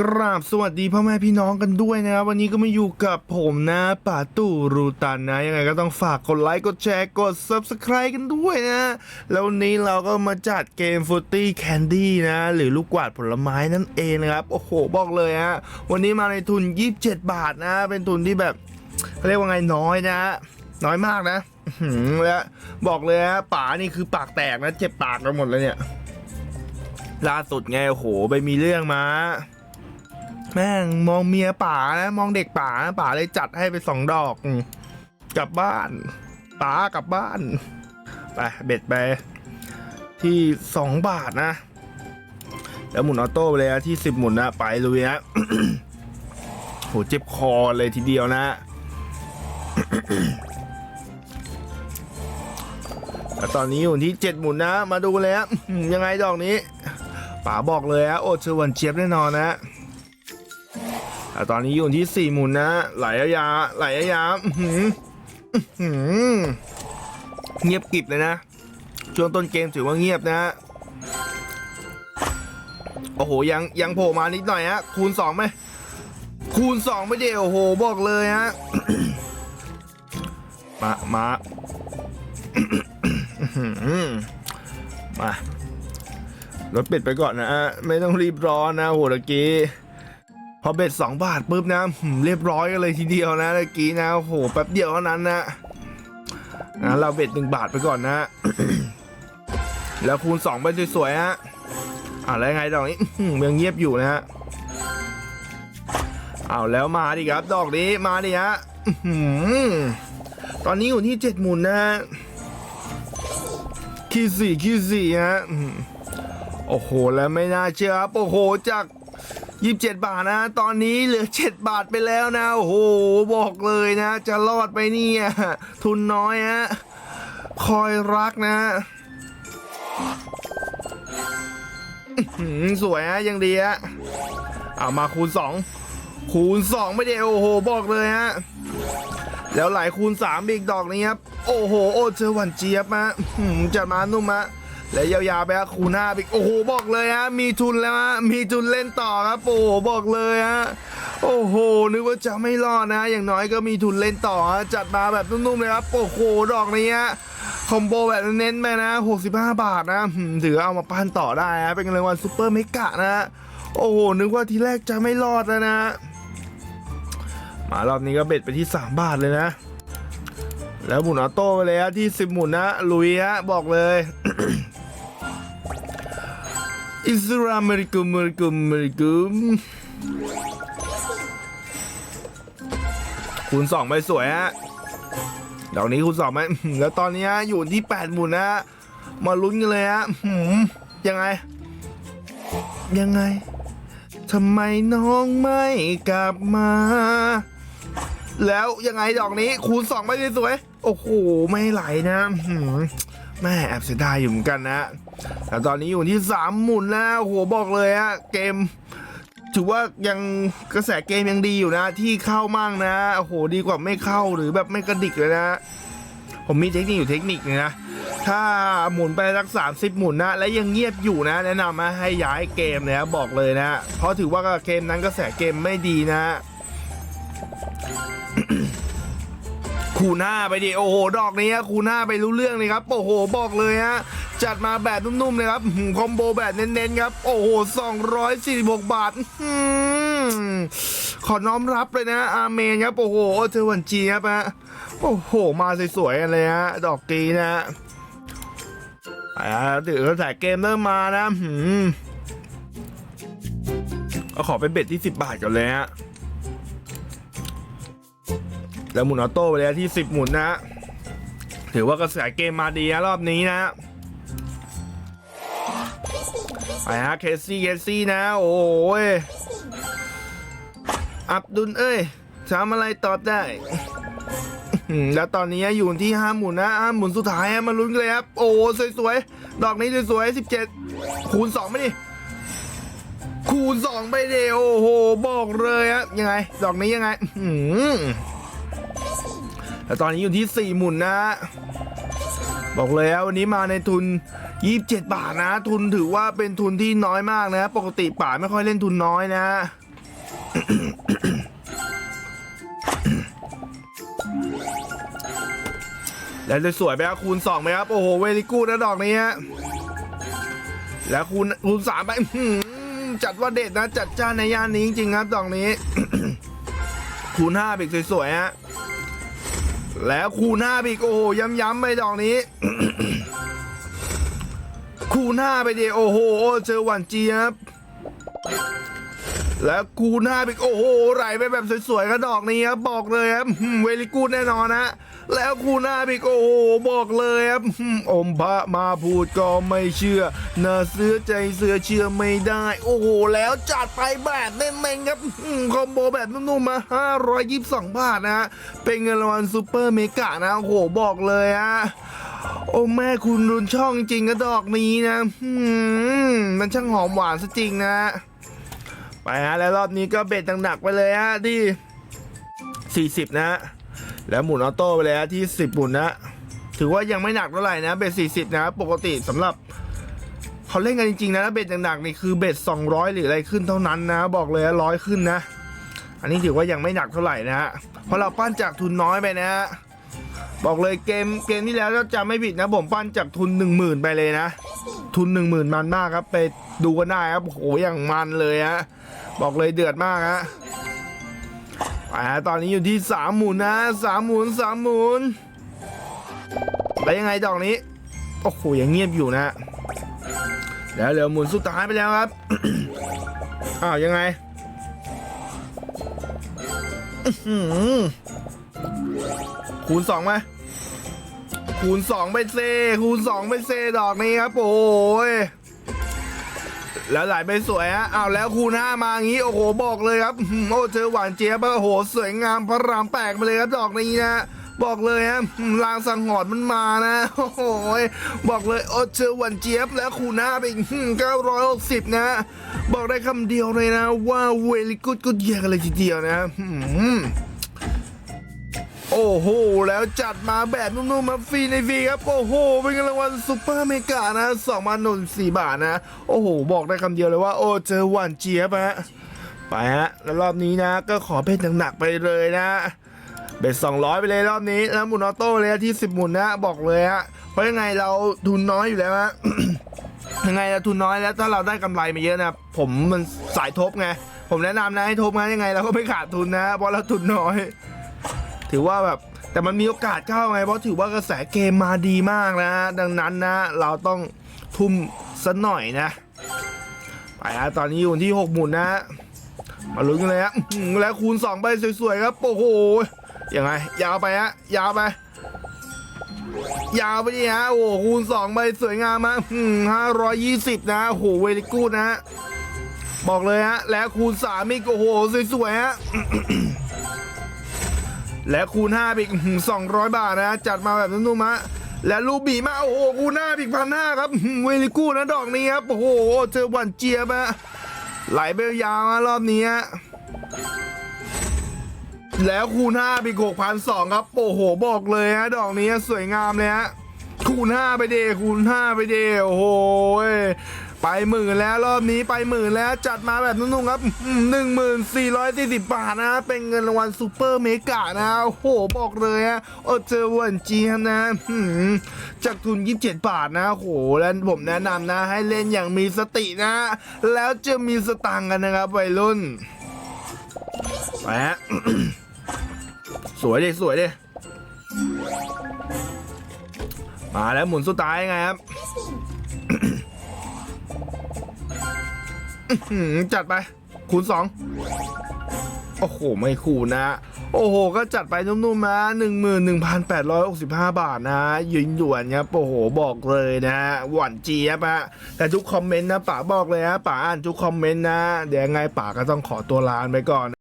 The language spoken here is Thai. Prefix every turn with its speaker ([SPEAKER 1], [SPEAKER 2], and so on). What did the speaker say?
[SPEAKER 1] กราบสวัสดีพ่อแม่พี่น้องกันด้วยนะครับ วันนี้ก็มาอยู่กับผมนะป่าตู่รูตันนะ ยังไงก็ต้องฝากกดไลค์ กดแชร์ กด Subscribe กันด้วยนะ แล้ววันนี้เราก็มาจัดเกมฟุตตี้แคนดี้นะ หรือลูกกวาดผลไม้นั่นเองนะครับ โอ้โห บอกเลยฮะ วันนี้มาในทุน 27 บาทนะ เป็นทุนที่แบบเขาเรียกว่าไงน้อยนะ น้อยมากนะแล้วบอกเลยฮะป๋านี่คือปากแตกนะ เจ็บปากกันหมดเลยเนี่ยล่าสุดไงโอ้โห ไปมีเรื่องมา แม่งมองเมียป่านะ มองเด็กป่านะป่าเลยจัดให้ไปสองดอก กลับบ้านป่ากลับบ้านไปเบ็ดไปที่สองบาทนะ แล้วหมุนออโต้ไปเลยนะที่สิบหมุนนะไปลุยนะโหเจ็บคอเลยทีเดียวนะแต่ตอนนี้อยู่ที่เจ็ดหมุนนะ มาดูเลยฮะยังไงดอกนี้ป๋าบอกเลยฮะโอเชอร์วันเจี๊ยบแน่นอนนะ แต่ตอนนี้อยู่ที่สี่หมุนนะ ไหลยาวๆไหลยาวๆอื้อหืออื้อหือเงียบกิบเลยนะ ช่วงต้นเกมถือว่าเงียบนะ โอ้โห ยังยังโผล่มานิดหน่อยฮะ คูณสองไหม คูณสองไม่เดียวโอ้โห บอกเลยฮะ มา มา มารถป็ดไปก่อนนะฮะไม่ต้องรีบร้อนนะโหตะกี้ อเบ็ดสองบาทปุ๊บนะเรียบร้อยกันเลยทีเดียวนะเมื่อกี้นะโอ้โหแป๊บเดียวเท่านั้นนะนะเราเบ็ดหนึ่งบาทไปก่อนนะ แล้วคูณสองไปสวยๆฮะอ่าแล้วไงดอกนี้ยังเงียบอยู่นะฮะเอาแล้วมาดิครับ ดอกนี้มาดิฮะตอนนี้อยู่ที่เจ็ดหมุนนะฮะคีสี่คีสี่ฮะโอ้โห แล้วไม่น่าเชื่อครับ โอ้โห จาก ยี่สิบเจ็ดบาทนะ ตอนนี้เหลือเจ็ดบาทไปแล้วนะโอ้โหบอกเลยนะ จะรอดไปเนี่ยทุนน้อยฮะคอยรักนะสวยฮะยังดีฮะเอามาคูณสองคูณสองไม่ได้โอ้โหบอกเลยฮะแล้วหลายคูณสามอีกดอกนี้ครับโอ้โห โอ้เจอหวันเจี๊ยบมาจัดมานุ่มฮะ แล้วยาวๆไปฮะคูณห้าอีกโอ้โหบอกเลยฮะมีทุนแล้วฮะมีทุนเล่นต่อครับโอ้โหบอกเลยฮะโอ้โหนึกว่าจะไม่รอดนะอย่างน้อยก็มีทุนเล่นต่อฮะจัดมาแบบนุ่มๆเลยครับโอ้โหดอกนี้ฮะคอมโบแบบเน้นๆไปนะ 65 บาทนะถือเอามาปั้นต่อได้ฮะเป็นรางวัลซูเปอร์เมกะนะโอ้โหนึกว่าทีแรกจะไม่รอดแล้วนะ มารอบนี้ก็เบ็ดไปที่ 3 บาทเลยนะ แล้วหมุนออโต้ไปเลยฮะที่ 10 หมุนนะลุยฮะบอกเลย อิสราเมริกุมเมริกุมริกุมคูณสองไปสวยฮะดอกนี้คูณสองไหมแล้วตอนนี้อยู่ที่แปดหมุนนะมาลุ้นกันเลยฮะยังไง ยังไงทำไมน้องไม่กลับมา แล้วยังไงดอกนี้คูณสองไปสวยโอ้โหไม่ไหลนะ แม่แอบเสียดายอยู่เหมือนกันนะแต่ตอนนี้อยู่ที่สามหมุนแล้วโหบอกเลยฮะเกม ถือว่ายังกระแสเกมยังดีอยู่นะ ที่เข้ามั่งนะโอ้โหดีกว่าไม่เข้าหรือแบบไม่กระดิกเลยนะ ผมมีเทคนิคอยู่เทคนิคนึงนะถ้าหมุนไปสักสามสิบหมุนนะ และยังเงียบอยู่นะ แนะนำมาให้ย้ายเกมนะบอกเลยนะ เพราะถือว่าเกมนั้นกระแสเกมไม่ดีนะ คูหน้าไปดิโอ้โหดอกนี้คูหน้าไปรู้เรื่องเลยครับโอ้โหบอกเลยฮะจัดมาแบบนุ่มๆเลยครับคอมโบแบบเน้นๆครับโอ้โห246 บาทอื้อหือขอน้อมรับเลยนะอาเมนครับโอ้โหเทวันจีครับฮะโอ้โห มาสวยๆกันเลยฮะดอกกีนะฮะอ่าถือกระแสเกมเริ่มมานะอื้อหือเอาขอเป็นเบ็ดที่ 10 บาทก่อนเลยฮะ แล้วหมุนออโต้ไปแล้วที่ 10 หมุนนะ ถือว่ากระแสเกมมาดีนะรอบนี้นะไปฮะเคซี่เคซี่นะ โอ้ยอับดุลเอ้ยทำอะไรตอบได้ แล้วตอนนี้อยู่ที่ห้าหมุนนะห้าหมุนสุดท้ายมาลุ้นกันเลยครับ โอ้สวยๆ ดอกนี้สวยๆสิบเจ็ดคูณสองไปดิคูณสองไปเดียวโอ้โห บอกเลยอะยังไง ดอกนี้ยังไง อื แล้วตอนนี้อยู่ที่ 4 หมุนนะ บอกเลยวันนี้มาในทุน 27 บาทนะ ทุนถือว่าเป็นทุนที่น้อยมากนะ ปกติป่าไม่ค่อยเล่นทุนน้อยนะแล้วจะสวยไหมครับคูณ2ไหมครับ โอ้โห เวลิกูนะดอกนี้ฮะแล้วคูณคูณสามไปจัดว่าเด็ดนะ จัดจ้านในย่านนี้จริงๆครับดอกนี้ คูณห้าบิกสวยๆฮะ แล้วคู่ห้าอีกโอ้โหย้ำๆไปดอกนี้ คู่ห้าไปดิโอ้โหเจอหวันเจี๊ยบแล้วคู่ห้าอีกโอ้โหไหลไปแบบสวยๆกันดอกนี้ครับบอกเลยครับเวลิกูดแน่นอนนะ แล้วคูณห้าบิกโอ้โหบอกเลยครับอมพระมาพูดก็ไม่เชื่อน่าเสื้อใจเสื้อเชื่อไม่ได้ โอ้โห แล้วจัดไปแบบเน้นๆครับคอมโบแบบนุ่มๆมา 522 บาทนะฮะเป็นเงินรางวัลซูเปอร์เมกะนะ โอ้โห บอกเลยฮะโอ้แม่คุณรุนช่องจริงกระดอกนี้นะมมันช่างหอมหวานซะจริงนะ ไปฮะ แล้วรอบนี้ก็เบ็ดหนักๆไปเลยฮะที่ 40 นะฮะ แล้วหมุนออโต้ไปเลยฮะที่ 10 หมุนนะ ถือว่ายังไม่หนักเท่าไหร่นะ เบ็ด40 นะ ปกติสำหรับเขาเล่นกันจริงๆนะเบ็ดหนักๆนี่คือเบ็ด200 หรืออะไรขึ้นเท่านั้นนะ บอกเลยร้อยขึ้นนะ อันนี้ถือว่ายังไม่หนักเท่าไหร่นะฮะเพราะเราปั้นจากทุนน้อยไปนะฮะบอกเลยเกมเกมที่แล้วถ้าจำไม่ผิดนะผมปั้นจากทุน 1 0,000 ไปเลยนะ ทุน 1 0,000 มันมากครับ ไปดูกันได้ครับโอ้โหอย่างมันเลยฮะบอกเลยเดือดมากฮะ ไปฮะตอนนี้อยู่ที่สามหมุนนะสามหมุนสามหมุนไปยังไงดอกนี้โอ้โหยังเงียบอยู่นะ แล้วเหลือหมุนสุดท้ายไปแล้วครับ อ้าวยังไงคูณสองไหมคูณสองไปเซคูณสองไปเซดอกนี้ครับ โอ้ย แล้วไหลไปสวยฮะอ้าวแล้วคูณห้ามาอย่างนี้โอ้โหบอกเลยครับอื้อหือโอ้เจอหวานเจี๊ยบโอ้โหสวยงามพระรามแปลกไปเลยครับดอกนี้นะบอกเลยฮะลางสังหรณ์มันมานะ โอ้โหบอกเลยโอ้เจอหวานเจี๊ยบแล้วคูณห้าไปเก้าร้อยหกสิบนะ บอกได้คำเดียวเลยนะว่าเวลิกุดกุดเยียกันเลยทีเดียวนะอื้อหือ โอ้โห แล้วจัดมาแบบนุ่มๆมาฟรีในฟรีครับ โอ้โห เป็นเงินรางวัลซุปเปอร์เมกานะสองพันหนึ่งสี่บาทนะ โอ้โห บอกได้คำเดียวเลยว่า โอ้เจอหวานเจี๊ยบฮะไปฮะ แล้วรอบนี้นะ ก็ขอเบ็ดหนักๆไปเลยนะเบ็ดสองร้อยไปเลยรอบนี้แล้วหมุนออโต้เลยที่สิบหมุนนะบอกเลยฮะเพราะยังไงเราทุนน้อยอยู่แล้วฮะยังไงเราทุนน้อยแล้วถ้าเราได้กำไรมาเยอะนะผมมันสายทบไงผมแนะนำนะให้ทบนะยังไงเราก็ไม่ขาดทุนนะเพราะเราทุนน้อย ถือว่าแบบแต่มันมีโอกาสเข้าไงเพราะถือว่ากระแสเกมมาดีมากนะดังนั้นนะเราต้องทุ่มสัหน่อยนะไปฮะตอนนี้อยู่ที่ 6 หมุนนะมาลุ้นกันเลยฮะแล้วคูณ 2 ไปสวยๆครับโอ้โหยังไง ยาวไปฮะยาวไป ยาวไปดิฮะโอ้โหคูณ 2 ไปสวยงามมากห้าร้อยยี่สิบนะโอ้โหเวลิกูดนะฮะบอกเลยฮะแล้วคูณ3อีกโอ้โหสวยๆฮะ และคูณ5อีกสองร้อยบาทนะ จัดมาแบบนุ่มๆฮะและลูกบีมา โอ้โหคูณ5อีกพันห้าครับเวลิกูนะดอกนี้ครับ โอ้โห เจอหวันเจียบฮะไหลไปยาวมารอบนี้แล้วคูณ5อีกหกพันสองครับ โอ้โห บอกเลยฮะดอกนี้สวยงามเลยฮะคูณ5ไปเดคูณ5ไปเดโอ้โห ไปหมื่นแล้วรอบนี้ไปหมื่นแล้วจัดมาแบบนุ่มๆครับหนึ่งหมื่นสี่ร้อยสี่สิบบาทนะ เป็นเงินรางวัลซูเปอร์เมกะนะโอ้โหบอกเลยฮะโอ้เจอวันจีมนะจากทุน 27 บาทนะโอ้โหแล้วผมแนะนำนะ ให้เล่นอย่างมีสตินะ แล้วจะมีสตังกันนะครับวัยรุ่นไปฮะสวยดิสวยดิมาแล้วหมุนสุดท้ายไงครับ อื้อหือจัดไป คูณสองโอ้โห ไม่คูณนะ โอ้โห ก็จัดไปนุ่มๆนะหนึ่งหมื่นหนึ่งพันแปดร้อยหกสิบห้าบาทนะยินหยวนครับโอ้โห บอกเลยนะหวานเจี๊ยบอะแต่ทุกคอมเมนต์นะป๋าบอกเลยนะป๋าอ่านทุกคอมเมนต์นะ เดี๋ยวยังไงป๋าก็ต้องขอตัวลาไปก่อน